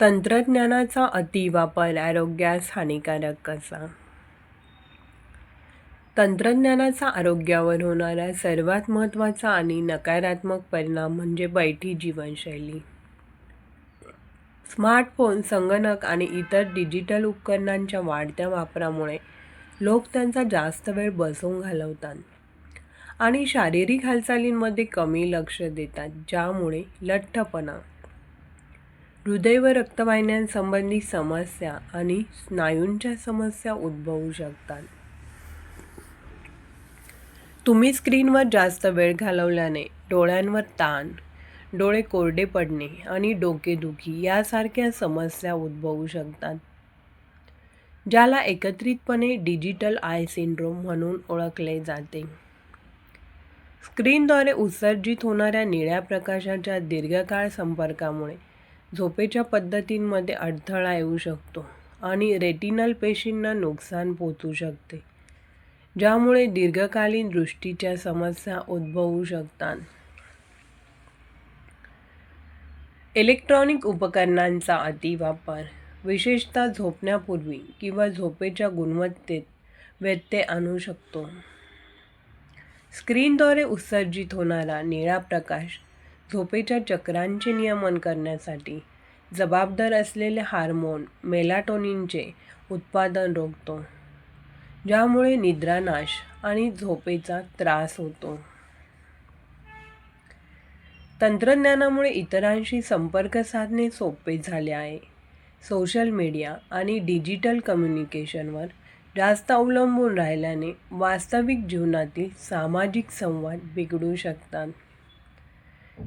तंत्रज्ञानाचा अतिवापर आरोग्यास हानिकारक कसा? तंत्रज्ञानाचा आरोग्यावर होणारा सर्वात महत्त्वाचा आणि नकारात्मक परिणाम म्हणजे बैठी जीवनशैली. स्मार्टफोन संगणक आणि इतर डिजिटल उपकरणांच्या वाढत्या वापरामुळे लोक त्यांचा जास्त वेळ बसून घालवतात आणि शारीरिक हालचालींमध्ये कमी लक्ष देतात ज्यामुळे लठ्ठपणा हृदय व रक्तवाहिन्यांसंबंधी समस्या आणि स्नायूंच्या समस्या उद्भवू शकतात. तुम्ही स्क्रीनवर जास्त वेळ घालवल्याने डोळ्यांवर ताण डोळे कोरडे पडणे आणि डोकेदुखी यासारख्या समस्या उद्भवू शकतात ज्याला एकत्रितपणे डिजिटल आय सिंड्रोम म्हणून ओळखले जाते. स्क्रीनद्वारे उत्सर्जित होणाऱ्या निळ्या प्रकाशाच्या दीर्घकाळ संपर्कामुळे झोपेच्या पद्धतींमध्ये अडथळा येऊ शकतो आणि रेटिनल पेशींना नुकसान पोचू शकते ज्यामुळे दीर्घकालीन दृष्टीच्या समस्या उद्भवू शकतात. इलेक्ट्रॉनिक उपकरणांचा अतिवापर विशेषतः झोपण्यापूर्वी किंवा झोपेच्या गुणवत्तेत व्यत्यय आणू शकतो. स्क्रीनद्वारे उत्सर्जित होणारा निळा प्रकाश झोपेच्या चक्रांचे नियमन करण्यासाठी जबाबदार असलेले हार्मोन मेलाटोनिनचे उत्पादन रोखतो ज्यामुळे निद्रानाश आणि झोपेचा त्रास होतो. तंत्रज्ञानामुळे इतरांशी संपर्क साधणे सोपे झाले आहे. सोशल मीडिया आणि डिजिटल कम्युनिकेशनवर जास्त अवलंबून राहिल्याने वास्तविक जीवनातील सामाजिक संवाद बिघडू शकतात.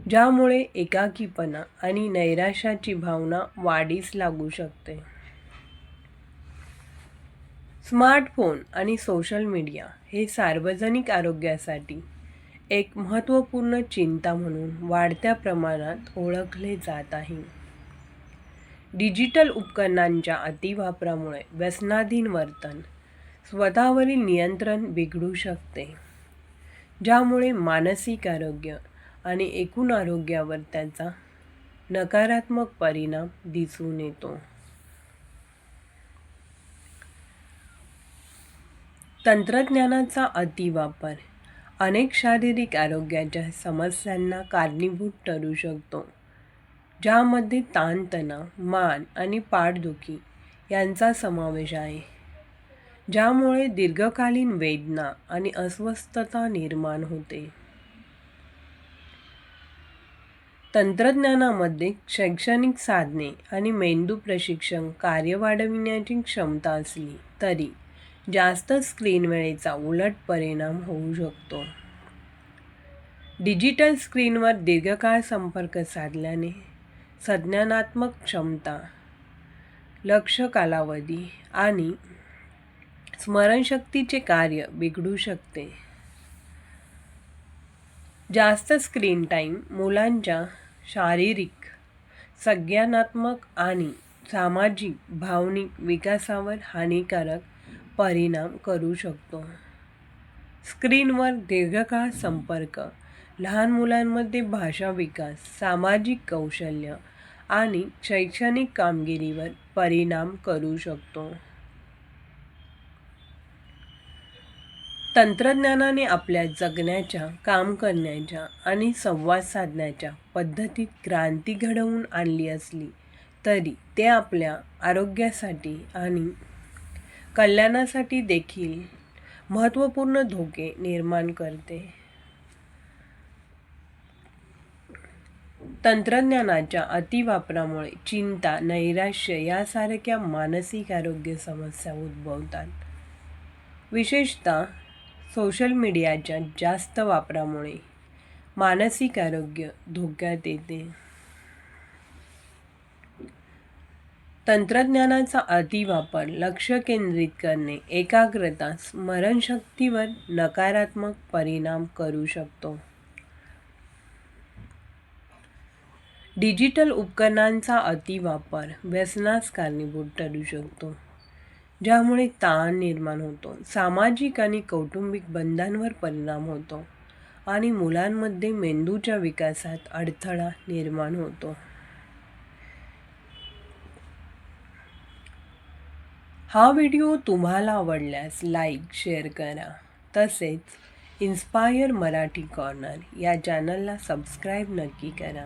ज्यामुळे एकाकीपणा आणि नैराश्याची भावना वाढीस लागू शकते. स्मार्टफोन आणि सोशल मीडिया हे सार्वजनिक आरोग्यासाठी एक महत्त्वपूर्ण चिंता म्हणून वाढत्या प्रमाणात ओळखले जात आहे. डिजिटल उपकरणांच्या अतिवापरामुळे व्यसनाधीन वर्तन स्वतःवरील नियंत्रण बिघडू शकते ज्यामुळे मानसिक आरोग्य आणि एकूण आरोग्यावर त्याचा नकारात्मक परिणाम दिसून येतो. तंत्रज्ञानाचा अतिवापर अनेक शारीरिक आरोग्याच्या समस्यांना कारणीभूत ठरू शकतो ज्यामध्ये ताणतणाव मान आणि पाठदुखी यांचा समावेश आहे. ज्यामुळे दीर्घकालीन वेदना आणि अस्वस्थता निर्माण होते. तंत्रज्ञानामध्ये शैक्षणिक साधने आणि मेंदू प्रशिक्षण कार्य वाढविण्याची क्षमता असली तरी जास्त स्क्रीन वेळेचा उलट परिणाम होऊ शकतो. डिजिटल स्क्रीनवर दीर्घकाळ संपर्क साधल्याने संज्ञानात्मक क्षमता लक्ष कालावधी आणि स्मरणशक्तीचे कार्य बिघडू शकते. जास्त स्क्रीन टाईम मुलांच्या शारीरिक संज्ञानात्मक आणि सामाजिक भावनिक विकासावर हानिकारक परिणाम करू शकतो. स्क्रीनवर दीर्घकाळ संपर्क लहान मुलांमध्ये भाषा विकास सामाजिक कौशल्य आणि शैक्षणिक कामगिरीवर परिणाम करू शकतो. तंत्रज्ञानाने आपल्या जगण्याच्या काम करण्याच्या आणि संवाद साधण्याच्या पद्धतीत क्रांती घडवून आणली असली तरी ते आपल्या आरोग्यासाठी आणि कल्याणासाठी देखील महत्त्वपूर्ण धोके निर्माण करते. तंत्रज्ञानाच्या अतिवापरामुळे चिंता नैराश्य यासारख्या मानसिक आरोग्य समस्या उद्भवतात. विशेषतः सोशल मीडियाच्या जास्त वापरामुळे मानसिक आरोग्य धोक्यात येते. तंत्रज्ञानाचा अतिवापर लक्ष केंद्रित करणे एकाग्रता स्मरणशक्तीवर नकारात्मक परिणाम करू शकतो. डिजिटल उपकरणांचा अतिवापर व्यसनास कारणीभूत ठरू शकतो. ज्यामुळे ताण निर्माण होतो. सामाजिक आणि कौटुंबिक बंधांवर परिणाम होतो आणि मुलांमध्ये मेंदूच्या विकासात अडथळा निर्माण होतो. हा व्हिडिओ तुम्हाला आवडल्यास लाईक शेअर करा. तसेच इन्स्पायर मराठी कॉर्नर या चॅनलला सबस्क्राईब नक्की करा.